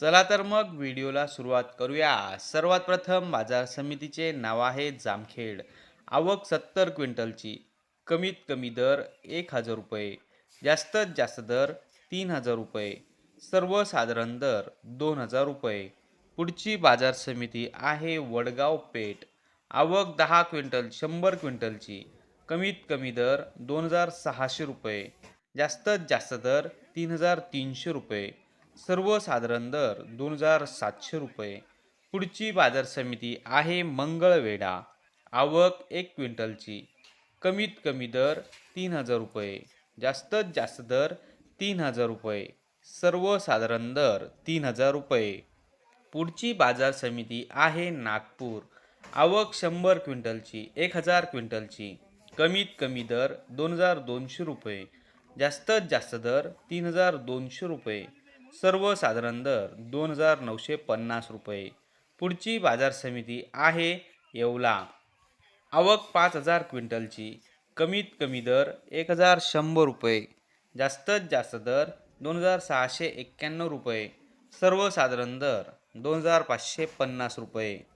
चला तर मग व्हिडिओला सुरुवात करूया. सर्वात प्रथम बाजार समितीचे नाव आहे जामखेड. आवक सत्तर क्विंटलची. कमीत कमी दर एक हजार रुपये. जास्तीत जास्त दर तीन हजार रुपये. सर्वसाधारण दर दोन हजार रुपये. पुढची बाजार समिती आहे वडगाव पेठ. आवक दहा क्विंटल शंभर क्विंटलची. कमीत कमी दर दोन हजार सहाशे रुपये. जास्तीत जास्त दर तीन हजार तीनशे रुपये. सर्वसाधारण दर दोन हजार सातशे रुपये. पुढची बाजार समिती आहे मंगळवेढा. आवक एक क्विंटलची. कमीत कमी दर तीन हजार रुपये. जास्तीत जास्त दर तीन हजार रुपये. सर्वसाधारण दर तीन हजार रुपये. पुढची बाजार समिती आहे नागपूर. आवक शंभर क्विंटलची एक हजार क्विंटलची. कमीत कमी दर दोन हजार दोनशे रुपये. जास्तीत जास्त दर तीन हजार दोनशे रुपये. सर्वसाधारण दर दोन हजार नऊशे पन्नास रुपये. पुढची बाजार समिती आहे येवला. आवक पाच हजार क्विंटलची. कमीत कमी दर एक हजार शंभर रुपये. जास्तीत जास्त दर दोन हजार सहाशे एक्क्याण्णव रुपये. सर्वसाधारण दर दोन हजार पाचशे पन्नास रुपये.